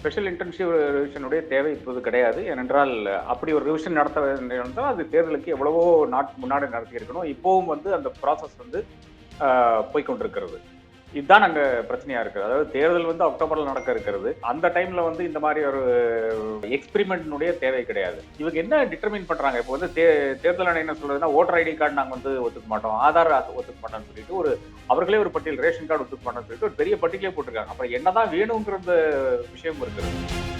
Special internship ரிவிஷனுடைய தேவை இப்போது கிடையாது. ஏனென்றால் அப்படி ஒரு ரிவிஷன் நடத்த வேண்டியிருந்தால் அது தேர்தலுக்கு எவ்வளவோ நாட் முன்னாடி நடத்தியிருக்கணும். இப்போவும் வந்து அந்த ப்ராசஸ் வந்து போய்கொண்டிருக்கிறது போய்க்கொண்டிருக்கிறது. இதுதான் அங்க பிரச்சனையா இருக்கு அதாவது தேர்தல் வந்து அக்டோபர்ல நடக்க இருக்கிறது. அந்த டைம்ல வந்து இந்த மாதிரி ஒரு எக்ஸ்பிரிமெண்ட்னுடைய தேவை கிடையாது. இவங்க என்ன டிட்டர்மின் பண்றாங்க? இப்போ வந்து தே- தேர்தல் ஆணையம் என்ன சொல்றதுன்னா ஓட்டர் ஐடி கார்டு நாங்க வந்து ஒத்துக்க மாட்டோம். ஆதார் ஒத்துக்க மாட்டோம்னு சொல்லிட்டு ஒரு அவர்களே ஒரு பட்டியல் ரேஷன் கார்டு ஒத்துக்க மாட்டோம்னு சொல்லிட்டு ஒரு பெரிய பட்டியலே போட்டிருக்காங்க. அப்புறம் என்னதான் வேணுங்கிற விஷயம் இருக்குது.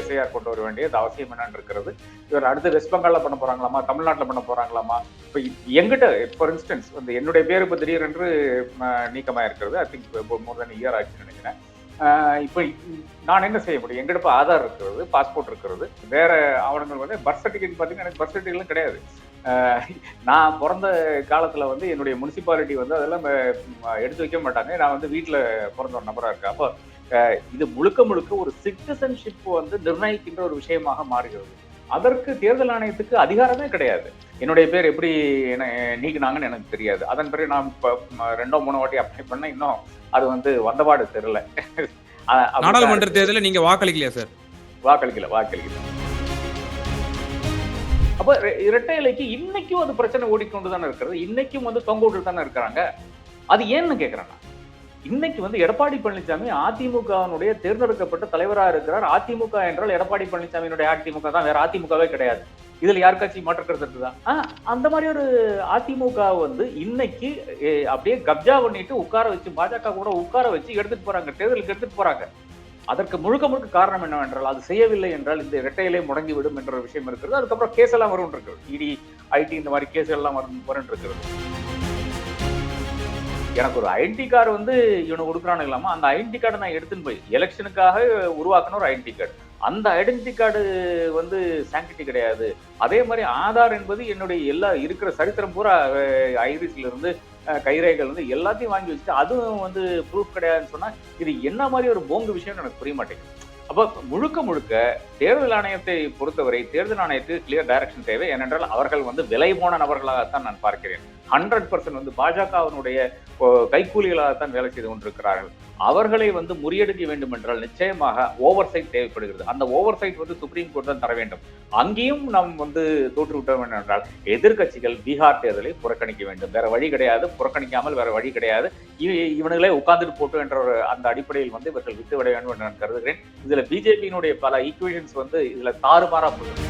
எஸ்ஐஆர் கொண்டு வர வேண்டியது அவசியம் என்னன்னு இருக்கிறது. இவர் அடுத்து வெஸ்ட் பெங்காலில் பண்ண போகிறாங்களாமா தமிழ்நாட்டில் பண்ண போகிறாங்களாமா இப்போ எங்கிட்ட ஃபார் இன்ஸ்டன்ஸ் வந்து என்னுடைய பேர் இப்போ திடீரென்று நீக்கமாக இருக்கிறது I think more then year ஆச்சுன்னு நினைக்கிறேன். இப்போ நான் என்ன செய்ய முடியும்? எங்கிட்ட இப்போ ஆதார் இருக்கிறது பாஸ்போர்ட் இருக்கிறது. வேற ஆவணங்கள் வந்து பர்த் சர்டிஃபிகேட் பார்த்தீங்கன்னா எனக்கு பர்த் சர்டிஃபிகேட்லாம் கிடையாது. நான் பிறந்த காலத்தில் வந்து என்னுடைய முனிசிபாலிட்டி வந்து அதெல்லாம் எடுத்து வைக்க மாட்டாங்க. நான் வந்து வீட்டில் பிறந்த ஒரு நபராக இருக்கேன். அப்போ இது முழுக்க முழுக்க ஒரு சிட்டிசன்ஷிப் வந்து நிர்ணயிக்கின்ற ஒரு விஷயமாக மாறுகிறது. அதற்கு தேர்தல் ஆணையத்துக்கு அதிகாரமே கிடையாது. என்னுடைய பேர் எப்படி என்ன நீக்கினாங்கன்னு எனக்கு தெரியாது. அதன் பிறகு நான் இப்போ ரெண்டோ மூணோ வாட்டி அப்ளை பண்ண இன்னும் அது வந்து வந்தபாடு தெரியல. நாடாளுமன்ற தேர்தலில் நீங்க வாக்களிக்கலையா சார்? வாக்களிக்கல வாக்களிக்கல. அப்ப இரட்டை இலைக்கு இன்னைக்கும் அது பிரச்சனை ஓடிக்கொண்டு தானே இருக்கிறது. இன்னைக்கும் வந்து தொங்க விட்டு தானே இருக்கிறாங்க. அது ஏன்னு கேக்குறேன் நான். இன்னைக்கு வந்து எடப்பாடி பழனிசாமி அதிமுகவினுடைய தேர்ந்தெடுக்கப்பட்ட தலைவராக இருக்கிறார். அதிமுக என்றால் எடப்பாடி பழனிசாமியினுடைய அதிமுக தான் வேற அதிமுகவே கிடையாது. இதுல யாருக்காச்சும் மாற்று கருத்து இருக்குதா அந்த மாதிரி ஒரு அதிமுக வந்து இன்னைக்கு அப்படியே கப்ஜா பண்ணிட்டு உட்கார வச்சு பாஜக கூட உட்கார வச்சு எடுத்துட்டு போறாங்க தேர்தலுக்கு எடுத்துட்டு போறாங்க. அதற்கு முழுக்க முழுக்க காரணம் என்னவென்றால் அது செய்யவில்லை என்றால் இந்த இரட்டையிலே முடங்கி விடும் என்ற ஒரு விஷயம் இருக்கிறது. அதுக்கப்புறம் கேஸ் எல்லாம் வரும் இருக்கிறது இடி ஐடி இந்த மாதிரி கேஸ் எல்லாம் வரும் வரும் இருக்கிறது எனக்கு ஒரு ஐடென்டி கார்டு வந்து இவனை கொடுக்குறானு இல்லாமல் அந்த ஐடென்டி கார்டை நான் எடுத்துன்னு போய் எலெக்ஷனுக்காக உருவாக்கின ஒரு ஐடென்டி கார்டு அந்த ஐடென்டி கார்டு வந்து சாங்கிட்டி கிடையாது. அதே மாதிரி ஆதார் என்பது என்னுடைய எல்லா இருக்கிற சரித்திரம் பூரா ஐரிஸ்ல இருந்து கைரேகைகள் வந்து எல்லாத்தையும் வாங்கி வச்சுட்டு அதுவும் வந்து ப்ரூஃப் கிடையாதுன்னு சொன்னா இது என்ன மாதிரி ஒரு போங்கு விஷயம்னு எனக்கு புரிய மாட்டேங்குது. அப்போ முழுக்க முழுக்க தேர்தல் ஆணையத்தை பொறுத்தவரை தேர்தல் ஆணையத்துக்கு கிளியர் டைரக்ஷன் தேவை. ஏனென்றால் அவர்கள் வந்து விலை போன நபர்களாகத்தான் நான் பார்க்கிறேன். ஹண்ட்ரட் பர்சன்ட் வந்து பாஜகவினுடைய கைக்கூலிகளாகத்தான் வேலை செய்து கொண்டிருக்கிறார்கள். அவர்களை வந்து முறியடிக்க வேண்டும் என்றால் நிச்சயமாக ஓவர் சைட் தேவைப்படுகிறது. அந்த ஓவர் சைட் வந்து சுப்ரீம் கோர்ட் தான் தர வேண்டும். அங்கேயும் நாம் வந்து தோற்றுவிட்டோம் என்றால் எதிர்க்கட்சிகள் பீகார் தேர்தலை புறக்கணிக்க வேண்டும். வேற வழி கிடையாது. புறக்கணிக்காமல் வேற வழி கிடையாது. இவனுங்களே உட்கார்ந்துட்டு போட்டோம் என்ற ஒரு அந்த அடிப்படையில் வந்து இவர்கள் விட்டு விட வேண்டும் என்று நான் கருதுகிறேன். இதுல பிஜேபியினுடைய பல ஈக்குவேஷன்ஸ் வந்து இதுல தாறுமாறா போகுது.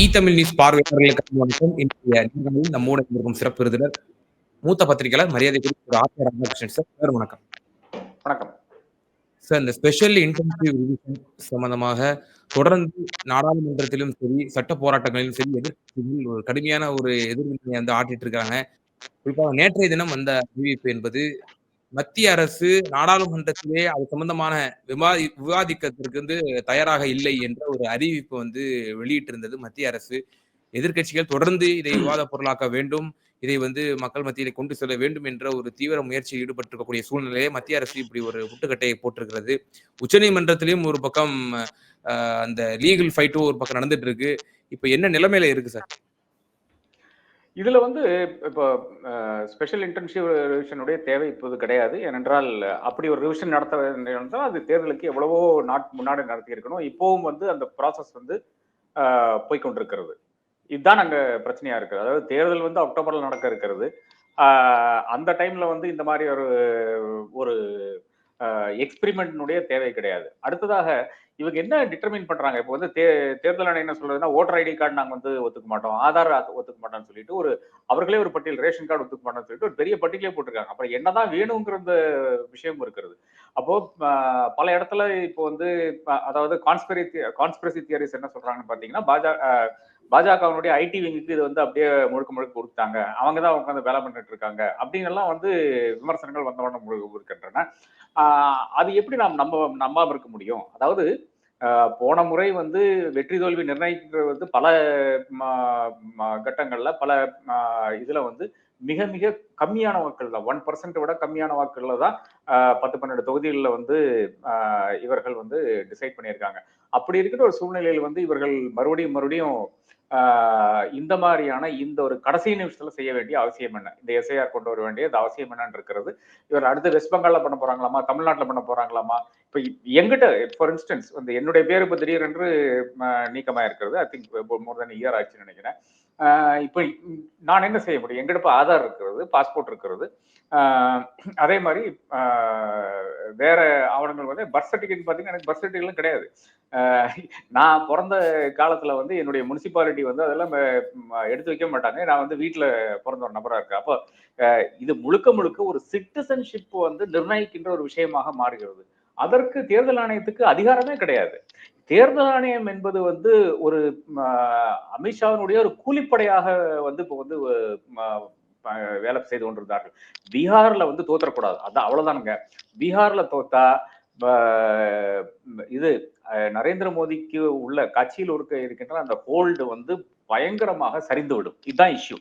இ தமிழ் நியூஸ் பார்வையாளர்களுக்கு வணக்கம். இன்றைய நம்மோடு இருக்கும் சிறப்பு விருந்தினர் மூத்த பத்திரிகையாளர் மரியாதைக்குரிய திரு ஆர் ராமகிருஷ்ணன் சார். சார் வணக்கம். வணக்கம். சார் இந்த ஸ்பெஷல் இன்டென்சிவ் ரிவிஷன் சம்பந்தமாக தொடர்ந்து நாடாளுமன்றத்திலும் சரி சட்ட போராட்டங்களிலும் சரி எதிர்ப்பு ஒரு கடுமையான ஒரு எதிர்வினை வந்து ஆட்டிட்டு இருக்காங்க. குறிப்பாக நேற்றைய தினம் வந்த அறிவிப்பு என்பது மத்திய அரசு நாடாளுமன்றத்திலே அது சம்பந்தமான விவாதி விவாதிக்கிறதுக்கு வந்து தயாராக இல்லை என்ற ஒரு அறிவிப்பு வந்து வெளியிட்டிருந்தது. மத்திய அரசு எதிர்க்கட்சிகள் தொடர்ந்து இதை விவாத பொருளாக்க வேண்டும் இதை வந்து மக்கள் மத்தியிலே கொண்டு செல்ல வேண்டும் என்ற ஒரு தீவிர முயற்சியில் ஈடுபட்டிருக்கக்கூடிய சூழ்நிலையே மத்திய அரசு இப்படி ஒரு முட்டுக்கட்டையை போட்டிருக்கிறது. உச்சநீதிமன்றத்திலையும் ஒரு பக்கம் அந்த லீகல் ஃபைட்டும் ஒரு பக்கம் நடந்துட்டு இருக்கு. இப்ப என்ன நிலைமையில இருக்கு சார்? இதுல வந்து இப்போ ஸ்பெஷல் இன்டர்ன்ஷிப் ரிவிஷனுடைய தேவை இப்போது கிடையாது. ஏனென்றால் அப்படி ஒரு ரிவிஷன் நடத்த வேண்டியிருந்தால் அது தேர்தலுக்கு எவ்வளவோ நாட் முன்னாடி நடத்தி இருக்கணும் இப்போவும் வந்து அந்த ப்ராசஸ் வந்து போய்கொண்டிருக்கிறது போய்க்கொண்டிருக்கிறது. இதுதான் அங்க பிரச்சனையா இருக்கு அதாவது தேர்தல் வந்து அக்டோபர்ல நடக்க இருக்கிறது. அந்த டைம்ல வந்து இந்த மாதிரி ஒரு ஒரு எக்ஸ்பிரிமெண்ட்னுடைய தேவை கிடையாது. அடுத்ததாக இவங்க என்ன டிட்டர்மின் பண்றாங்க? இப்போ வந்து தே தேர்தல் ஆணையம் என்ன சொல்றதுன்னா ஓட்டர் ஐடி கார்டு நாங்கள் வந்து ஒத்துக்க மாட்டோம். ஆதார் ஒத்துக்க மாட்டோம்னு சொல்லிட்டு ஒரு அவர்களே ஒரு பட்டியல் ரேஷன் கார்டு ஒத்துக்க மாட்டோம்னு சொல்லிட்டு ஒரு பெரிய பட்டியலே போட்டிருக்காங்க. அப்புறம் என்னதான் வேணுங்கிற விஷயம் இருக்கிறது. அப்போ பல இடத்துல இப்போ வந்து அதாவது கான்ஸ்பிரி கான்ஸ்பிரசி தியரிஸ் என்ன சொல்றாங்கன்னு பாத்தீங்கன்னா பாஜக பாஜகவினுடைய ஐடி விங்குக்கு இது வந்து அப்படியே முழுக்க முழுக்க கொடுத்தாங்க அவங்க தான் உட்காந்து வேலை பண்ணிட்டு இருக்காங்க. அப்படின்னு வந்து விமர்சனங்கள் வந்தவண்ணம் இருக்கின்றன அது எப்படி நாம் நம்ப நம்பாம இருக்க முடியும்? அதாவது போன முறை வந்து வெற்றி தோல்வி நிர்ணயிக்கிறது வந்து பல ம- கட்டங்கள்ல பல இதில் இதுல வந்து மிக மிக கம்மியான வாக்குகள் தான் ஒன் பர்சன்ட் விட கம்மியான வாக்குகளில் தான் ஆஹ், பத்து பன்னெண்டு தொகுதிகளில் வந்து ஆஹ், இவர்கள் வந்து டிசைட் பண்ணியிருக்காங்க. அப்படி இருக்கிற ஒரு சூழ்நிலையில் வந்து இவர்கள் மறுபடியும் மறுபடியும் ஆஹ் இந்த மாதிரியான இந்த ஒரு கடைசி நிமிஷத்துல செய்ய வேண்டிய அவசியம் என்ன? இந்த எஸ்ஐஆர் கொண்டு வர வேண்டியது அவசியம் என்னன்னு இருக்கிறது. இவர் அடுத்து வெஸ்ட் பெங்காலில் பண்ண போறாங்களாமா? தமிழ்நாட்டில் பண்ண போறாங்களாமா? இப்போ எங்கிட்ட ஃபார் இன்ஸ்டன்ஸ் வந்து என்னுடைய பேர் இப்போ திடீரென்று நீக்கமாக நீக்கமா இருக்கிறது I think more then year ஆச்சுன்னு நினைக்கிறேன். இப்ப நான் என்ன செய்ய முடியும்? எங்கிட்ட ஆதார் இருக்கிறது பாஸ்போர்ட் இருக்கிறது. ஆஹ் அதே மாதிரி வேற ஆவணங்கள் வந்து பர்த் சர்டிஃபிகேட் பாத்தீங்கன்னா எனக்கு பர்த் சர்டிஃபிகேட்லாம் கிடையாது. ஆஹ் நான் பிறந்த காலத்துல வந்து என்னுடைய முனிசிபாலிட்டி வந்து அதெல்லாம் எடுத்து வைக்க மாட்டாங்க. நான் வந்து வீட்டுல பிறந்த ஒரு நபரா இருக்கேன். அப்போ இது முழுக்க முழுக்க ஒரு சிட்டிசன்ஷிப் வந்து நிர்ணயிக்கின்ற ஒரு விஷயமாக மாறுகிறது. அதற்கு தேர்தல் ஆணையத்துக்கு அதிகாரமே கிடையாது. தேர்தல் ஆணையம் என்பது வந்து ஒரு அமித்ஷாவினுடைய ஒரு கூலிப்படையாக வந்து இப்போ வந்து வேலை செய்து கொண்டிருந்தார்கள். பீகார்ல வந்து தோத்தரக்கூடாது. அதான் அவ்வளவுதானுங்க. பீகார்ல தோத்தா இது நரேந்திர மோடிக்கு உள்ள கட்சியில் இருக்க இருக்கின்ற அந்த ஹோல்டு வந்து பயங்கரமாக சரிந்து விடும் இதுதான் இஷ்யூ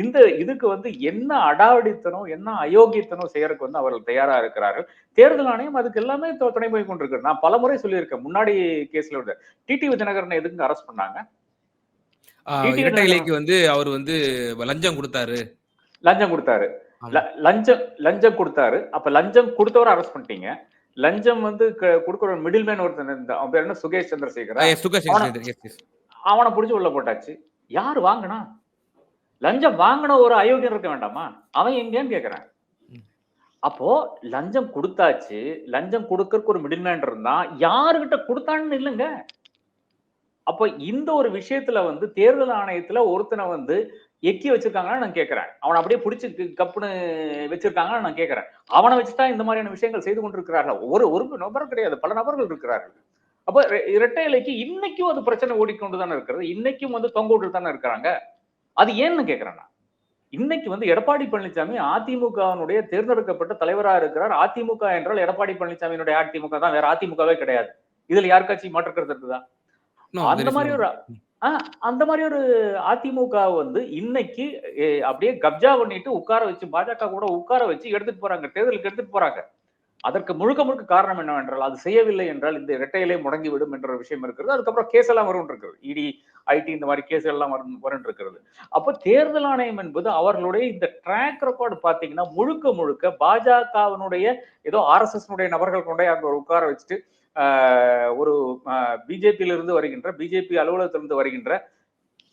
இந்த இதுக்கு வந்து என்ன அடாவடித்தனம் என்ன அயோக்கியத்தனம் செய்யறதுக்கு வந்து அவர்கள் தயாரா இருக்கிறார்கள். தேர்தல் ஆணையம் அதுக்கு எல்லாமே துணை போய் கொண்டிருக்கு நான் பல முறை சொல்லியிருக்கேன். முன்னாடி கேஸ்ல விட டிடிவி தினகரனை எதுக்கு அரெஸ்ட் பண்ணாங்க? இரட்டை இலைக்கு வந்து அவர் வந்து லஞ்சம் கொடுத்தாரு. லஞ்சம் கொடுத்தாரு. லஞ்சம் லஞ்சம் கொடுத்தாரு. அப்ப லஞ்சம் கொடுத்தவரை அரெஸ்ட் பண்ணிட்டீங்க. லஞ்சம் வந்து கொடுக்குற மிடில் மேன் ஒருத்தன். அவன் பேர் என்ன? சுகேஷ் சந்திரசேகரா? அவனை புடிச்சு உள்ள போட்டாச்சு. யார் வாங்கினா? லஞ்சம் வாங்கின ஒரு அயோக்கியம் இருக்க வேண்டாமா? அவன் எங்கேன்னு கேக்குறான். அப்போ லஞ்சம் கொடுத்தாச்சு. லஞ்சம் கொடுக்கறக்கு ஒரு மிடில் மேன் இருந்தான். யாருகிட்ட கொடுத்தான்னு இல்லைங்க. அப்ப இந்த ஒரு விஷயத்துல வந்து தேர்தல் ஆணையத்துல ஒருத்தனை வந்து எக்கி வச்சிருக்காங்கன்னு நான் கேட்கிறேன் அவனை அப்படியே பிடிச்சி கப்புன்னு வச்சிருக்காங்கன்னு நான் கேட்கிறேன் அவனை வச்சுதான் இந்த மாதிரியான விஷயங்கள் செய்து கொண்டிருக்கிறார்கள். ஒரு ஒரு நபர் கிடையாது. பல நபர்கள் இருக்கிறார்கள். அப்ப இரட்டை இலைக்கு இன்னைக்கும் அது பிரச்சனை ஓடிக்கொண்டு தானே இருக்கிறது. இன்னைக்கும் வந்து தொங்க விட்டு தானே இருக்கிறாங்க. அது ஏன்னு கேட்கிறேன் நான். இன்னைக்கு வந்து எடப்பாடி பழனிசாமி அதிமுகவினுடைய தேர்ந்தெடுக்கப்பட்ட தலைவரா இருக்கிறார். அதிமுக என்றால் எடப்பாடி பழனிசாமியினுடைய அதிமுக தான் வேற அதிமுகவே கிடையாது. இதுல யாருக்காச்சும் மாற்றுக்கிறது இருக்குதா? அந்த மாதிரி ஒரு அந்த மாதிரி ஒரு அதிமுக வந்து இன்னைக்கு அப்படியே கப்ஜா பண்ணிட்டு உட்கார வச்சு பாஜக கூட உட்கார வச்சு எடுத்துட்டு போறாங்க தேர்தலுக்கு எடுத்துட்டு போறாங்க. அதற்கு முழுக்க முழுக்க காரணம் என்னவென்றால் அது செய்யவில்லை என்றால் இந்த இரட்டையிலே முடங்கி விடும் என்ற விஷயம் இருக்கிறது. அதுக்கப்புறம் கேஸ் எல்லாம் வரும் இருக்கிறது இடி ஐடி இந்த மாதிரி கேஸ் எல்லாம் வரும் வரும் இருக்கிறது அப்போ தேர்தல் ஆணையம் என்பது அவர்களுடைய இந்த ட்ராக் ரெக்கார்டு பார்த்தீங்கன்னா முழுக்க முழுக்க பாஜகவினுடைய ஏதோ ஆர்எஸ்எஸ்னுடைய நபர்கள் கொண்டே அங்கே உட்கார வச்சுட்டு ஆஹ், ஒரு பிஜேபியிலிருந்து வருகின்ற பிஜேபி அலுவலகத்திலிருந்து வருகின்ற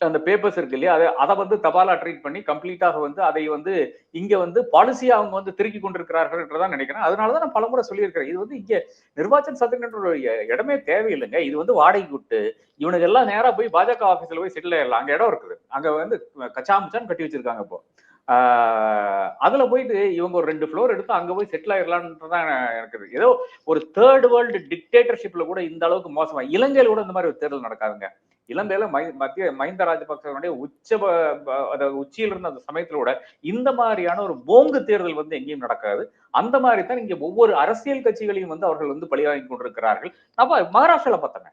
அந்த பேப்பர்ஸ் இருக்கு இல்லையா? அதை அதை வந்து தபாலா ட்ரீட் பண்ணி கம்ப்ளீட்டாக வந்து அதை வந்து இங்க வந்து பாலிசியா அவங்க வந்து திருக்கி கொண்டிருக்கிறார்கள் என்றுதான் நினைக்கிறேன். அதனாலதான் நான் பலமுறை சொல்லியிருக்கிறேன். இது வந்து இங்க நிர்வாச்சன் சதுங்கிற இடமே தேவையில்லைங்க. இது வந்து வாடகை கூட்டு இவனுக்கு எல்லாம் நேரா போய் பாஜக ஆபீஸ்ல போய் செட்டில் ஆயிடலாம். அங்க இடம் இருக்குது. அங்க வந்து கச்சாமுச்சான் கட்டி வச்சிருக்காங்க இப்போ. ஆஹ் அதுல போயிட்டு இவங்க ஒரு ரெண்டு ஃப்ளோர் எடுத்து அங்க போய் செட்டில் ஆயிடலான்றதான் எனக்கு ஏதோ ஒரு தேர்ட் வேர்ல்டு டிக்டேட்டர்ஷிப்ல கூட இந்த அளவுக்கு மோசமா இலங்கையில கூட இந்த மாதிரி ஒரு தேர்தல் நடக்காதுங்க. இலங்கையில மை- மத்திய மஹிந்த ராஜபக்சனுடைய உச்ச அதாவது உச்சியில் இருந்த அந்த சமயத்துல கூட இந்த மாதிரியான ஒரு போங்கு தேர்தல் வந்து எங்கேயும் நடக்காது. அந்த மாதிரி தான் இங்க ஒவ்வொரு அரசியல் கட்சிகளையும் வந்து அவர்கள் வந்து பழிவாங்கி கொண்டிருக்கிறார்கள். அப்ப மகாராஷ்டிரால பார்த்தங்க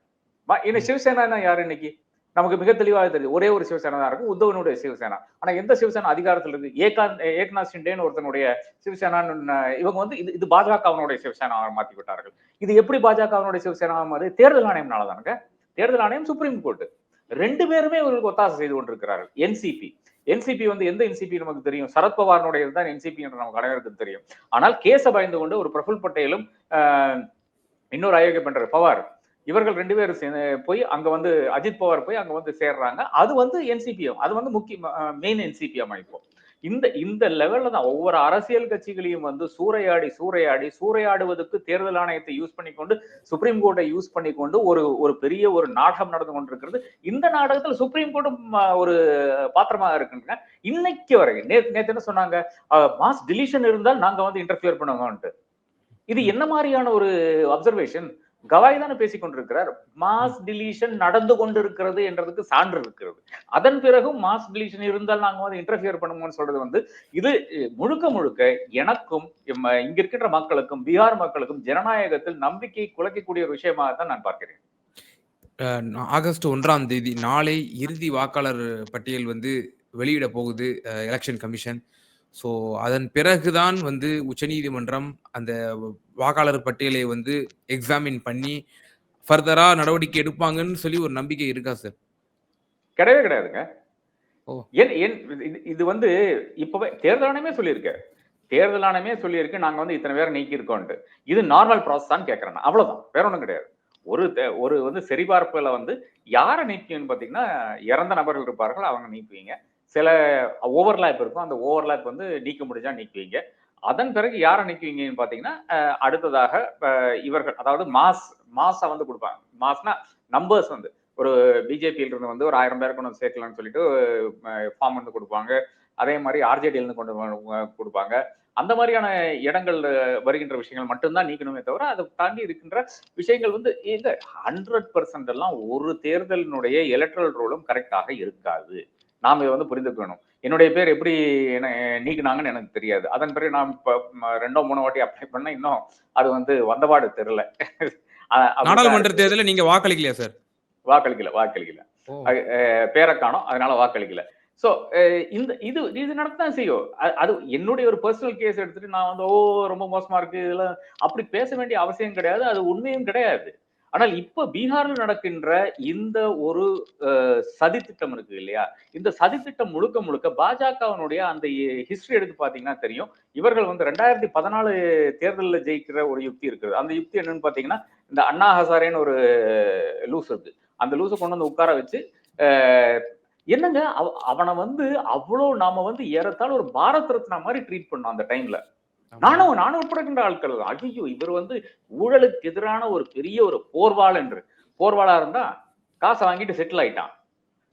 என்ன இன்னும் சிவசேனா யாரு இன்னைக்கு? நமக்கு மிக தெளிவாக தெரியுது ஒரே ஒரு சிவசேனா தான் இருக்கும். உத்தவனுடைய சிவசேனா. ஆனா எந்த சிவசேனா அதிகாரத்துல இருக்கு ஏகாந்த் ஏக்நாத் ஷிண்டேன்னு ஒருத்தனுடைய சிவசேனான்னு இவங்க வந்து இது இது பாஜகவினுடைய சிவசேனாவை மாத்தி விட்டார்கள் இது எப்படி பாஜகவினுடைய சிவசேனா மாதிரி தேர்தல் ஆணையம்னால தானுங்க தேர்தல் ஆணையம் சுப்ரீம் கோர்ட் ரெண்டு பேருமே இவர்களுக்கு ஒத்தாசை செய்து கொண்டிருக்கிறார்கள். என்சிபி என்சிபி வந்து எந்த என்சிபி நமக்கு தெரியும்? சரத்பவாரனுடைய தான் என்சிபி என்று நமக்கு அனைவருக்கும் தெரியும். ஆனால் கேச பயந்து கொண்டு ஒரு பிரபுல் பட்டேலும் ஆஹ், இன்னொரு அயோக்கிய பண்ற பவார் இவர்கள் ரெண்டு பேரும் போய் அங்க வந்து அஜித் பவார் போய் அங்க வந்து சேர்றாங்க. அது வந்து என்சிபிஎம் அது வந்து முக்கிய மெயின் என்சிபி அமைப்போம். இந்த இந்த லெவல்ல தான் ஒவ்வொரு அரசியல் கட்சிகளையும் வந்து சூறையாடி சூறையாடி சூறையாடுவதற்கு தேர்தல் ஆணையத்தை யூஸ் பண்ணிக்கொண்டு சுப்ரீம் கோர்ட்டை யூஸ் பண்ணிக்கொண்டு ஒரு ஒரு பெரிய ஒரு நாடகம் நடந்து கொண்டிருக்கிறது. இந்த நாடகத்தில் சுப்ரீம் கோர்ட்டும் ஒரு பாத்திரமாக இருக்குங்க இன்னைக்கு வரை நேற்று நேற்று என்ன சொன்னாங்க? மாஸ் டிலிஷன் இருந்தால் நாங்க வந்து இன்டர்ஃபியர் பண்ணுவோம்ட்டு. இது என்ன மாதிரியான ஒரு அப்சர்வேஷன் கவாய் தானே பேசிக் கொண்டிருக்கிறார். மாஸ் டிலீஷன் நடந்து கொண்டிருக்கிறது என்றதுக்கு சான்று இருக்கிறது. அதன் பிறகும் மாஸ் டிலீஷன் இருந்தால் நாங்க வந்து இன்டர்ஃபியர் பண்ணுவோம்னு சொல்றது வந்து இது முழுக்க முழுக்க எனக்கும் இங்க இருக்கின்ற மக்களுக்கும் பீகார் மக்களுக்கும் ஜனநாயகத்தில் நம்பிக்கை குலைக்கக்கூடிய ஒரு விஷயமாக தான் நான் பார்க்கிறேன். ஆகஸ்ட் ஒன்றாம் தேதி நாளை இறுதி வாக்காளர் பட்டியல் வந்து வெளியிட போகுது எலெக்ஷன் கமிஷன் ஸோ அதன் பிறகுதான் வந்து உச்சநீதிமன்றம் அந்த வாக்காளர் பட்டியலை வந்து எக்ஸாமின் பண்ணி ஃபர்தரா நடவடிக்கை எடுப்பாங்கன்னு சொல்லி ஒரு நம்பிக்கை இருக்கா சார் கிடையவே கிடையாதுங்க. ஓ. ஏன் ஏன் இது- வந்து இப்பவே தேர்தல் ஆணையமே சொல்லியிருக்கு. தேர்தல் ஆணையமே சொல்லியிருக்கு. நாங்க வந்து இத்தனை பேரை நீக்கி இருக்கோம்ட்டு இது நார்மல் ப்ராசஸ் தான் கேட்கறேன். அவ்வளவுதான். வேற ஒண்ணும் கிடையாது. ஒரு ஒரு வந்து சரிபார்ப்புல வந்து யாரை நீக்குவீங்கன்னு பாத்தீங்கன்னா இறந்த நபர்கள் இருப்பார்கள் அவங்க நீக்குவீங்க. சில ஓவர்லேப் இருக்கும். அந்த ஓவர்லேப் வந்து நீக்க முடிஞ்சா நீக்குவீங்க. அதன் பிறகு யாரை நீக்குவீங்கன்னு பார்த்தீங்கன்னா அடுத்ததாக இவர்கள் அதாவது மாஸ் மாஸாக வந்து கொடுப்பாங்க. மாஸ்னா நம்பர்ஸ் வந்து. ஒரு பிஜேபியில இருந்து வந்து ஒரு ஆயிரம் பேர் கொண்டு வந்து சேர்க்கலாம்னு சொல்லிட்டு ஃபார்ம் வந்து கொடுப்பாங்க. அதே மாதிரி ஆர்ஜேடியில இருந்து கொண்டு கொடுப்பாங்க. அந்த மாதிரியான இடங்கள் வருகின்ற விஷயங்கள் மட்டும்தான் நீக்கணுமே தவிர அதை தாண்டி இருக்கின்ற விஷயங்கள் வந்து இந்த ஹண்ட்ரட் பர்சன்ட் எல்லாம் ஒரு தேர்தலினுடைய எலக்ட்ரல் ரோலும் கரெக்டாக இருக்காது. நாம் இதை வந்து புரிந்துக்கணும். என்னுடைய பேர் எப்படி என்ன நீக்கினாங்கன்னு எனக்கு தெரியாது. அதன் பிறகு நான் இப்போ ரெண்டோ மூணோ வாட்டி அப்ளை பண்ண இன்னும் அது வந்து வந்தபாடு தெரியல. நாடாளுமன்ற. தேர்தலில் நீங்க வாக்களிக்கலையா சார்? வாக்களிக்கல வாக்களிக்கல. பேரை காணோம் அதனால வாக்களிக்கல. சோ இந்த இது இது நடத்தான் செய்யும். அது என்னுடைய ஒரு பர்சனல் கேஸ் எடுத்துட்டு நான் வந்து ஓ ரொம்ப மோசமா இருக்கு. இதெல்லாம் அப்படி பேச வேண்டிய அவசியம் கிடையாது. அது உண்மையும் கிடையாது. ஆனால் இப்ப பீகார்ல நடக்கின்ற இந்த ஒரு சதித்திட்டம் இருக்கு இல்லையா? இந்த சதித்திட்டம் முழுக்க முழுக்க பாஜகவினுடைய அந்த ஹிஸ்டரி எடுத்து பாத்தீங்கன்னா தெரியும். இவர்கள் வந்து ரெண்டாயிரத்தி பதினாலு தேர்தலில் ஜெயிக்கிற ஒரு யுக்தி இருக்குது. அந்த யுக்தி என்னன்னு பாத்தீங்கன்னா இந்த அண்ணா ஹசாரேன்னு ஒரு லூஸ் இருக்கு. அந்த லூஸை கொண்டு வந்து உட்கார வச்சு என்னங்க அவ- அவனை வந்து அவ்வளோ நாம வந்து ஏறத்தாழ ஒரு பாரத் ரத்னா மாதிரி ட்ரீட் பண்ணோம் அந்த டைம்ல நானும் நானும் உட்படுகின்ற ஆட்கள் ஐயோ இவர் வந்து ஊழலுக்கு எதிரான ஒரு பெரிய ஒரு போர்வாள் என்று. போர்வாளா இருந்தா காசை வாங்கிட்டு செட்டில் ஆயிட்டான்.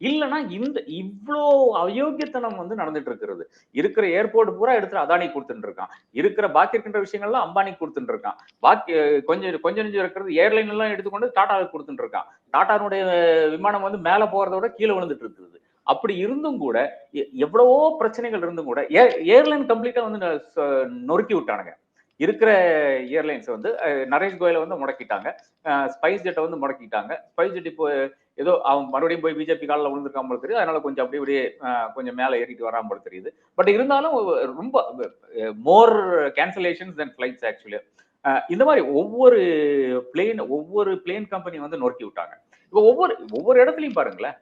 இல்லைன்னா இந்த இவ்வளோ அயோக்கியத்தனம் வந்து நடந்துட்டு இருக்கிறது. இருக்கிற ஏர்போர்ட் பூரா எடுத்து அதானி கொடுத்துட்டு இருக்கான். இருக்கிற பாக்கி இருக்கின்ற விஷயங்கள்லாம் அம்பானி கொடுத்துட்டு இருக்கான். பாக்கி கொஞ்சம் கொஞ்சம் நெஞ்சம் இருக்கிறது ஏர்லைன் எல்லாம் எடுத்துக்கொண்டு டாட்டாவுக்கு கொடுத்துட்டு இருக்கான். டாட்டானுடைய விமானம் வந்து மேல போறத விட கீழே விழுந்துட்டு இருக்குது. அப்படி இருந்தும் கூட எ- எவ்வளவோ பிரச்சனைகள் இருந்தும் கூட ஏர்லைன் கம்ப்ளீட்டா வந்து நொறுக்கி விட்டானுங்க. இருக்கிற ஏர்லைன்ஸ் வந்து நரேஷ் கோயலை வந்து முடக்கிட்டாங்க. ஸ்பைஸ் ஜெட்டை வந்து முடக்கிட்டாங்க. ஸ்பைஸ் ஜெட் இப்போ ஏதோ அவன் மறுபடியும் போய் பிஜேபி காலில் விழுந்திருக்காம போல தெரியுது. அதனால கொஞ்சம் அப்படி இப்படியே கொஞ்சம் மேலே ஏறிட்டு வராம போல தெரியுது. பட் இருந்தாலும் ரொம்ப more cancellations then flights actually. இந்த மாதிரி ஒவ்வொரு பிளேன் ஒவ்வொரு பிளேன் கம்பெனி வந்து நொறுக்கி விட்டாங்க. இப்போ ஒவ்வொரு ஒவ்வொரு இடத்துலையும் பாருங்களேன்.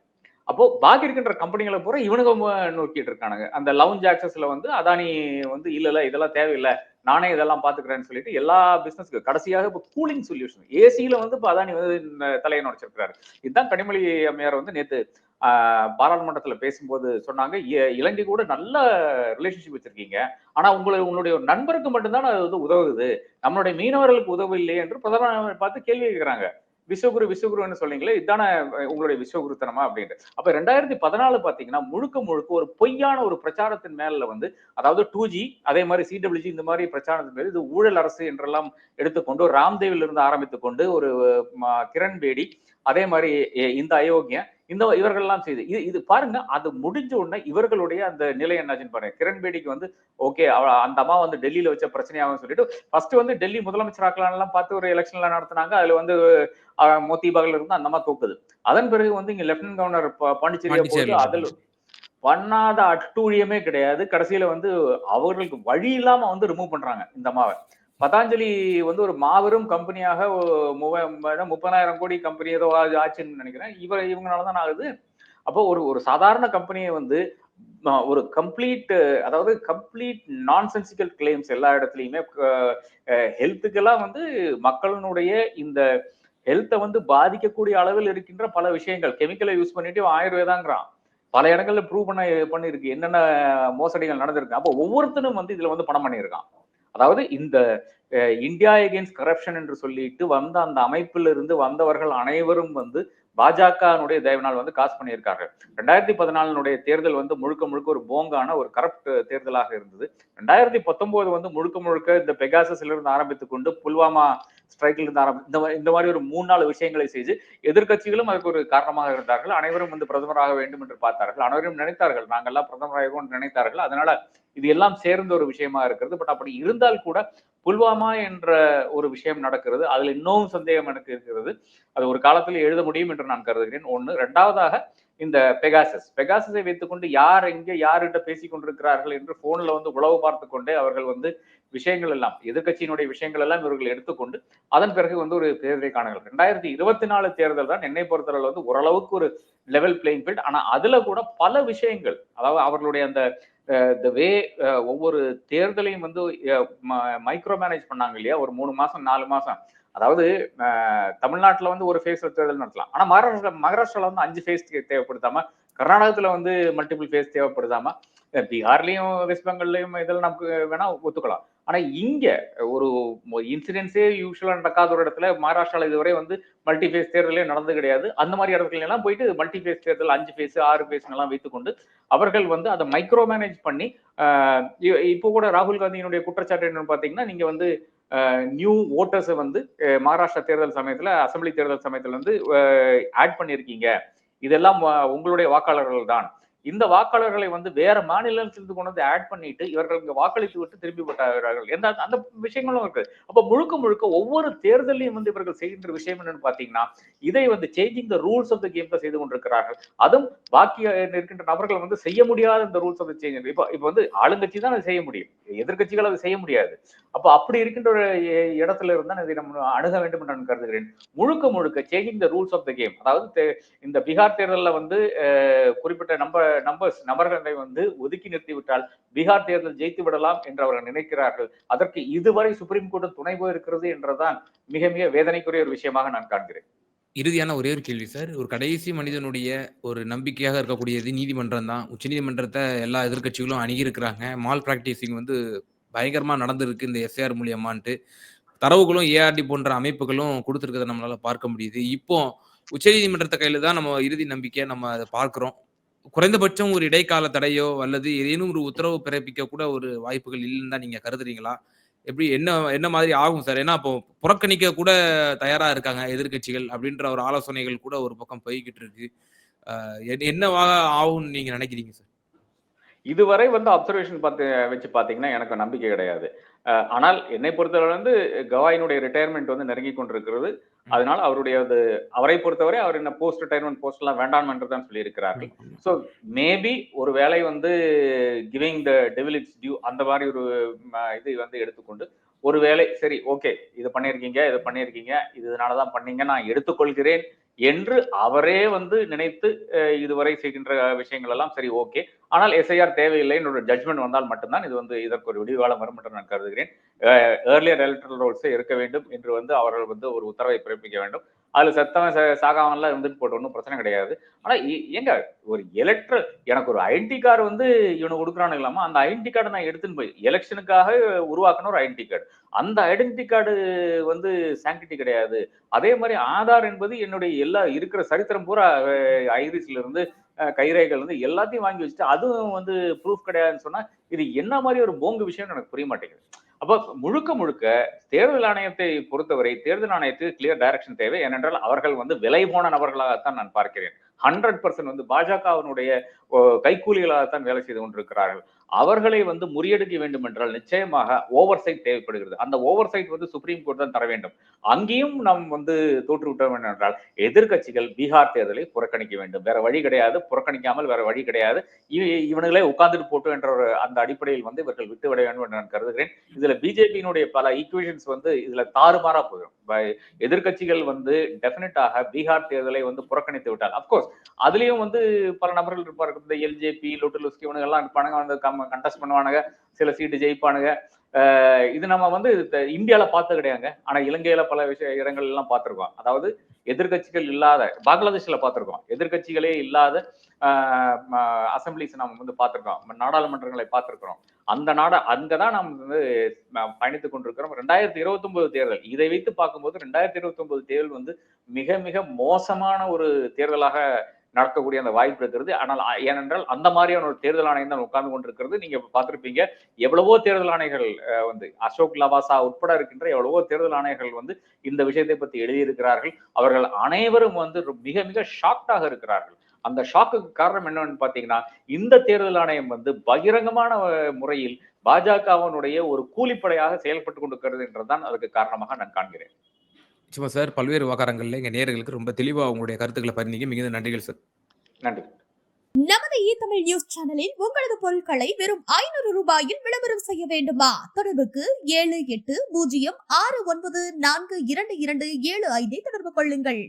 அப்போ பாக்கி இருக்கின்ற கம்பெனிகளை பூரா இவனுங்க நோக்கிட்டு இருக்கானுங்க. அந்த லவுஞ்ச் ஆக்சஸ்ல வந்து அதானி வந்து இல்ல இல்ல இதெல்லாம் தேவையில்லை. நானே இதெல்லாம் பாத்துக்கிறேன்னு சொல்லிட்டு எல்லா பிசினஸ்க்கு கடைசியாக இப்போ கூலிங் சொல்யூஷன் ஏசியில வந்து இப்போ அதானி வந்து தலையை நுடைச்சிருக்கிறாரு இதுதான் கனிமொழி அம்மையார் வந்து நேத்து ஆஹ், பாராளுமன்றத்துல பேசும்போது சொன்னாங்க. இ- இலங்கை கூட நல்ல ரிலேஷன்ஷிப் வச்சிருக்கீங்க. ஆனா உங்களை உங்களுடைய ஒரு நண்பருக்கு மட்டும்தான் அது வந்து உதவுது. நம்மளுடைய மீனவர்களுக்கு உதவு இல்லையே என்று பிரதமர் பார்த்து கேள்வி கேட்கிறாங்க விஸ்வகுரு விஸ்வகுருன்னு சொன்னீங்களே இதுதானே உங்களுடைய விஸ்வகுருத்தனமா அப்படின்ட்டு. அப்ப ரெண்டாயிரத்தி பதினாலு பாத்தீங்கன்னா முழுக்க முழுக்க ஒரு பொய்யான ஒரு பிரச்சாரத்தின் மேல வந்து அதாவது டூ ஜி அதே மாதிரி சிடபிள்யூஜி இந்த மாதிரி பிரச்சாரத்தின் மேல இது ஊழல் அரசு என்றெல்லாம் எடுத்துக்கொண்டு ராம்தேவில் இருந்து ஆரம்பித்துக் கொண்டு ஒரு கிரண் பேடி அதே மாதிரி இந்த அயோக்கியம் இந்த இவர்கள்லாம் செய்து இது இது பாருங்க அது முடிஞ்ச உடனே இவர்களுடைய அந்த நிலை என்னாச்சுன்னு பாருங்க. கிரண் பேடிக்கு வந்து ஓகே அந்த அம்மா வந்து டெல்லியில வச்ச பிரச்சனையாகும் சொல்லிட்டு ஃபர்ஸ்ட் வந்து டெல்லி முதலமைச்சர் ஆக்கலாம்லாம் பார்த்து ஒரு எலெக்ஷன் எல்லாம் நடத்துனாங்க. அதுல வந்து மோத்தி பகல் இருந்து அந்த அம்மா தூக்குது. அதன் பிறகு வந்து இங்க லெப்டினன்ட் கவர்னர் பாண்டிச்சேரியை போட்டு அதில் பண்ணாத அட்டூழியமே கிடையாது. கடைசியில வந்து அவர்களுக்கு வழி இல்லாம வந்து ரிமூவ் பண்றாங்க இந்த அம்மாவை. பதாஞ்சலி வந்து ஒரு மாபெரும் கம்பெனியாக முப்பதாயிரம் கோடி கம்பெனி ஏதோ ஆச்சுன்னு நினைக்கிறேன். இவர் இவங்களாலதான் ஆகுது. அப்போ ஒரு ஒரு சாதாரண கம்பெனியை வந்து ஒரு கம்ப்ளீட் அதாவது கம்ப்ளீட் நான்சென்சிக்கல் கிளைம்ஸ் எல்லா இடத்துலையுமே ஹெல்த்துக்கெல்லாம் வந்து மக்களினுடைய இந்த ஹெல்த்தை வந்து பாதிக்கக்கூடிய அளவில் இருக்கின்ற பல விஷயங்கள். கெமிக்கலை யூஸ் பண்ணிட்டு ஆயுர்வேதாங்கிறான். பல இடங்கள்ல ப்ரூவ் பண்ண பண்ணிருக்கு என்னென்ன மோசடிகள் நடந்திருக்கு. அப்போ ஒவ்வொருத்தனும் வந்து இதுல வந்து பணம் பண்ணியிருக்கான். அதாவது இந்த இந்தியா எகென்ஸ்ட் கரப்ஷன் என்று சொல்லிட்டு வந்த அந்த அமைப்பில் இருந்து வந்தவர்கள் அனைவரும் வந்து பாஜகனுடைய தயவினால் வந்து காசு பண்ணியிருக்காங்க ரெண்டாயிரத்தி பதினாலினுடைய தேர்தல் வந்து முழுக்க முழுக்க ஒரு போங்கான ஒரு கரப்ட் தேர்தலாக இருந்தது. ரெண்டாயிரத்தி பத்தொன்பது வந்து முழுக்க முழுக்க இந்த பெகாசஸ்ல இருந்து ஆரம்பித்துக் கொண்டு புல்வாமா ஸ்ட்ரைக்ல இருந்து ஆரம்பி இந்த இந்த மாதிரி ஒரு மூணு நாலு விஷயங்களை செய்து எதிர்க்கட்சிகளும் அதுக்கு ஒரு காரணமாக இருந்தார்கள். அனைவரும் வந்து பிரதமராக வேண்டும் என்று பார்த்தார்கள். அனைவரும் நினைத்தார்கள். நாங்கள்லாம் பிரதமராக நினைத்தார்கள். அதனால இது எல்லாம் சேர்ந்த ஒரு விஷயமா இருக்கிறது. பட் அப்படி இருந்தால் கூட புல்வாமா என்ற ஒரு விஷயம் நடக்கிறது. அதுல இன்னும் சந்தேகம் எனக்கு இருக்கிறது. அது ஒரு காலத்தில் எழுத முடியும் என்று நான் கருதுகிறேன். ஒன்று ரெண்டாவதாக இந்த பெகாசஸ் பெகாசஸை வைத்துக்கொண்டு யார் எங்கே யார்கிட்ட பேசிக்கொண்டிருக்கிறார்கள் என்று போன்ல வந்து உளவு பார்த்து கொண்டே அவர்கள் வந்து விஷயங்கள் எல்லாம் எதிர்க்கட்சியினுடைய விஷயங்கள் எல்லாம் இவர்கள் எடுத்துக்கொண்டு அதன் பிறகு வந்து ஒரு தேர்தலை காணுங்கள் ரெண்டாயிரத்தி இருபத்தி நாலு தேர்தல் தான் என்னை பொறுத்தவரை வந்து ஓரளவுக்கு ஒரு லெவல் பிளேயிங் ஃபீல்ட் ஆனா அதுல கூட பல விஷயங்கள் அதாவது அவர்களுடைய அந்த த வே ஒவ்வொரு தேர்தலையும் வந்து மைக்ரோ மேனேஜ் பண்ணாங்க இல்லையா? ஒரு மூணு மாசம் நாலு மாசம். அதாவது தமிழ்நாட்டில் தமிழ்நாட்டுல வந்து ஒரு ஃபேஸ் தேர்தல் நடத்தலாம். ஆனா மகாராஷ்டிரா மகாராஷ்டிரால வந்து அஞ்சு ஃபேஸ் தேவைப்படுத்தாம கர்நாடகத்துல வந்து மல்டிபிள் ஃபேஸ் தேவைப்படுதாமா? அஹ், பீகார்லயும் வெஸ்ட் பெங்கால்லையும் இதெல்லாம் நமக்கு வேணா ஒத்துக்கலாம். ஆனா இங்க ஒரு இன்சிடென்ட்ஸே யூஸ்வலா நடக்காத ஒரு இடத்துல மகாராஷ்டிரால இதுவரை வந்து மல்டி ஃபேஸ் தேர்தலே நடந்து கிடையாது. அந்த மாதிரி இடத்துல எல்லாம் போயிட்டு மல்டி ஃபேஸ் தேர்தல் அஞ்சு ஃபேஸ் ஆறு ஃபேஸ் எல்லாம் வைத்துக்கொண்டு அவர்கள் வந்து அதை மைக்ரோ மேனேஜ் பண்ணி இப்போ கூட ராகுல் காந்தியினுடைய குற்றச்சாட்டு என்னன்னு பாத்தீங்கன்னா நீங்க வந்து நியூ ஓட்டர்ஸை வந்து மகாராஷ்டிரா தேர்தல் சமயத்துல அசம்பிளி தேர்தல் சமயத்துல வந்து ஆட் பண்ணியிருக்கீங்க. இதெல்லாம் உங்களுடைய வாக்காளர்கள் தான். இந்த வாக்காளர்களை வந்து வேற மாநிலத்திலிருந்து கொண்டு வந்து ஆட் பண்ணிட்டு இவர்கள் இங்க வாக்களித்து விட்டு திரும்பி விட்டார்கள். எந்த அந்த விஷயங்களும் இருக்கு. அப்ப முழுக்க முழுக்க ஒவ்வொரு தேர்தலையும் வந்து இவர்கள் செய்கின்ற விஷயம் என்னன்னு பாத்தீங்கன்னா இதை வந்து changing the rules of the game தான் செய்து கொண்டிருக்கிறார்கள். அதுவும் பாக்கி இருக்கின்ற நபர்கள் வந்து செய்ய முடியாத இந்த ரூல்ஸ் ஆஃப் த சேஞ்ச் இப்போ இப்ப வந்து ஆளுங்கட்சி தான் அதை செய்ய முடியும். எதிர்க்கட்சிகள் அதை செய்ய முடியாது. அப்போ அப்படி இருக்கின்ற ஒரு இடத்துல இருந்தா இதை நம்ம அணுக வேண்டும் என்று நான் கருதுகிறேன். முழுக்க முழுக்க changing the rules of the game அதாவது இந்த பீகார் தேர்தலில் வந்து குறிப்பிட்ட நம்ப நம்பர்ஸ் நபர்களை வந்து ஒதுக்கி நிறுத்திவிட்டால் பீகார் தேர்தல் ஜெயித்து விடலாம் என்று அவர்கள் நினைக்கிறார்கள். அதற்கு இதுவரை சுப்ரீம் கோர்ட் துணை போயிருக்கிறது என்றுதான் மிக மிக வேதனைக்குரிய ஒரு விஷயமாக நான் காண்கிறேன். இறுதியான ஒரே ஒரு கேள்வி சார். ஒரு கடைசி மனிதனுடைய ஒரு நம்பிக்கையாக இருக்கக்கூடியது நீதிமன்றம் தான். உச்சநீதிமன்றத்தை எல்லா எதிர்க்கட்சிகளும் அணுகியிருக்கிறாங்க மால் பிராக்டிசிங் வந்து பயங்கரமாக நடந்திருக்கு இந்த எஸ்ஏஆர் மூலியமான்ட்டு. தரவுகளும் ஏஆர்டி போன்ற அமைப்புகளும் கொடுத்துருக்கதை நம்மளால பார்க்க முடியுது. இப்போ உச்சநீதிமன்றத்தை கையில தான் நம்ம இறுதி நம்பிக்கையை நம்ம அதை பார்க்குறோம். குறைந்தபட்சம் ஒரு இடைக்கால தடையோ அல்லது ஏதேனும் ஒரு உத்தரவு பிறப்பிக்க கூட ஒரு வாய்ப்புகள் இல்லைன்னு தான் நீங்க கருதுறீங்களா? எப்படி என்ன என்ன மாதிரி ஆகும் சார்? ஏன்னா இப்போ புறக்கணிக்க கூட தயாரா இருக்காங்க எதிர்க்கட்சிகள் அப்படின்ற ஒரு ஆலோசனைகள் கூட ஒரு பக்கம் போய்கிட்டு இருக்கு. என்ன- என்னவாக ஆகும்னு நீங்க நினைக்கிறீங்க சார்? இதுவரை வந்து அப்சர்வேஷன் பார்த்து வச்சு பாத்தீங்கன்னா எனக்கு நம்பிக்கை கிடையாது. ஆனால் என்னை பொறுத்தவரை வந்து கவாயினுடைய ரிட்டையர்மெண்ட் வந்து நெருங்கி கொண்டிருக்கிறது. அதனால அவருடைய அது அவரை பொறுத்தவரை அவர் என்ன போஸ்ட் ரிட்டையர்மெண்ட் போஸ்ட் எல்லாம் வேண்டாம் என்று தான் சொல்லியிருக்கிறார்கள். ஸோ மேபி ஒரு வேளை வந்து giving the devil its due அந்த மாதிரி ஒரு இது வந்து எடுத்துக்கொண்டு ஒரு வேளை சரி ஓகே இது பண்ணியிருக்கீங்க இது பண்ணியிருக்கீங்க இதனால தான் பண்ணீங்க நான் எடுத்துக்கொள்கிறேன் என்று அவரே வந்து நினைத்து இதுவரை செய்கின்ற விஷயங்கள் எல்லாம் சரி ஓகே ஆனால் எஸ்ஐஆர் தேவையில்லை என்னோட ஜட்மெண்ட் வந்தால் மட்டும்தான் இது வந்து இதற்கு ஒரு விடிவுகாலம் வரும் என்று நான் கருதுகிறேன். ஏர்லியர் எலக்ட்ரல் ரோல்ஸே இருக்க வேண்டும் என்று வந்து அவர்கள் வந்து ஒரு உத்தரவை பிறப்பிக்க வேண்டும். அதில் செத்தவன் ச- சாகாமலாம் இருந்துட்டு போட்டு ஒன்றும் பிரச்சனை கிடையாது. ஆனால் இ- ஏங்க ஒரு எலக்ட்ரல் எனக்கு ஒரு ஐடென்டி கார்டு வந்து இவனை கொடுக்குறானு இல்லாமல் அந்த ஐடென்டி கார்டை நான் எடுத்துன்னு போய் எலெக்ஷனுக்காக உருவாக்கின ஒரு ஐடென்டி கார்டு அந்த ஐடென்டி கார்டு வந்து சாங்கிட்டி கிடையாது. அதே மாதிரி ஆதார் என்பது என்னுடைய எல்லா இருக்கிற சரித்திரம் பூரா ஐரிஸ்ல இருந்து கைரேகைகள் வந்து எல்லாத்தையும் வாங்கி வச்சுட்டு அதுவும் வந்து ப்ரூஃப் கிடையாதுன்னு சொன்னா இது என்ன மாதிரி ஒரு போங்கு விஷயம்னு எனக்கு புரிய மாட்டேங்குது. அப்ப முழுக்க முழுக்க தேர்தல் ஆணையத்தை பொறுத்தவரை தேர்தல் ஆணையத்துக்கு கிளியர் டைரக்ஷன் தேவை. ஏனென்றால் அவர்கள் வந்து விலை போன நபர்களாகத்தான் நான் பார்க்கிறேன். ஹண்ட்ரட் பர்சன்ட் வந்து பாஜகவினுடைய கைக்கூலிகளாகத்தான் வேலை செய்து கொண்டிருக்கிறார்கள். அவர்களை வந்து முறியடிக்க வேண்டும் என்றால் நிச்சயமாக ஓவர் சைட் தேவைப்படுகிறது. அந்த ஓவர் சைட் வந்து சுப்ரீம் கோர்ட் தான் தர வேண்டும். அங்கேயும் நாம் வந்து தோற்றுவிட்டோம் என்றால் எதிர்க்கட்சிகள் பீகார் தேர்தலை புறக்கணிக்க வேண்டும். வேற வழி கிடையாது. புறக்கணிக்காமல் வேற வழி கிடையாது. இவனுங்களே உட்கார்ந்துட்டு போட்டு என்ற ஒரு அந்த அடிப்படையில் வந்து இவர்கள் விட்டு விட வேண்டும் என்று நான் கருதுகிறேன். இதுல பிஜேபியினுடைய பல ஈக்குவேஷன்ஸ் வந்து இதுல தாறுமாறா போயிடும். எதிர்கட்சிகள் வந்து டெபினட்டாக பீகார் தேர்தலை வந்து புறக்கணித்து விட்டால். அப்கோர்ஸ் அதுலயும் வந்து பல நபர்கள் இருப்பார்கள். இந்த எல்ஜேபி லோட்டலுஸ்கி இவனுங்க எல்லாம் இருப்பானுங்க நம்ம கண்டஸ்ட் பண்ணுவானுங்க சில சீட்டு ஜெயிப்பானுங்க. அஹ் இது நம்ம வந்து த- பார்த்தது பார்த்து கிடையாங்க ஆனா இலங்கையில பல விஷய இடங்கள் எல்லாம் பார்த்திருக்கோம். அதாவது எதிர்க்கட்சிகள் இல்லாத பங்களாதேஷ்ல பார்த்துருக்கோம். எதிர்கட்சிகளே இல்லாத அசம்பிளிஸ் நம்ம வந்து பார்த்திருக்கோம். நாடாளுமன்றங்களை பார்த்திருக்கிறோம். அந்த நாட அங்கதான் நாம் வந்து பயணித்து பயணித்துக் கொண்டிருக்கிறோம். ரெண்டாயிரத்தி இருபத்தி ஒன்பது தேர்தல். இதை வைத்து பார்க்கும்போது ரெண்டாயிரத்தி இருபத்தி ஒன்பது தேர்தல் வந்து மிக மிக மோசமான ஒரு தேர்தலாக நடக்கக்கூடிய அந்த வாய்ப்பு இருக்கிறது. ஆனால் ஏனென்றால் அந்த மாதிரியான ஒரு தேர்தல் ஆணையம் தான் உட்கார்ந்து கொண்டிருக்கிறது. நீங்க பார்த்திருப்பீங்க எவ்வளவோ தேர்தல் ஆணைகள் வந்து அசோக் லவாசா உட்பட இருக்கின்ற எவ்வளவோ தேர்தல் ஆணையர்கள் வந்து இந்த விஷயத்தை பத்தி எழுதியிருக்கிறார்கள். அவர்கள் அனைவரும் வந்து மிக மிக ஷாக்டாக இருக்கிறார்கள். அந்த ஷாக்குக்கு காரணம் என்னன்னு பாத்தீங்கன்னா இந்த தேர்தல் ஆணையம் வந்து பகிரங்கமான முறையில் பாஜகவினுடைய ஒரு கூலிப்படையாக செயல்பட்டு கொண்டிருக்கிறது என்றுதான் அதுக்கு காரணமாக நான் காண்கிறேன். நிச்சயமா சார். பல்வேறு விவகாரங்கள்ல எங்க நேயர்களுக்கு ரொம்ப தெளிவா உங்களுடைய கருத்துக்களை பகிர்ந்தீங்க. மிகுந்த நன்றிகள் சார். நன்றி. இ தமிழ் நியூஸ் சேனலில் உங்களது பொருட்களை வெறும் ஐநூறு ரூபாயில் விளம்பரம் செய்ய வேண்டுமா? தொடர்புக்கு ஏழு எட்டு பூஜ்ஜியம் ஆறு ஒன்பது நான்கு இரண்டு இரண்டு ஏழு ஐந்தை தொடர்பு கொள்ளுங்கள்.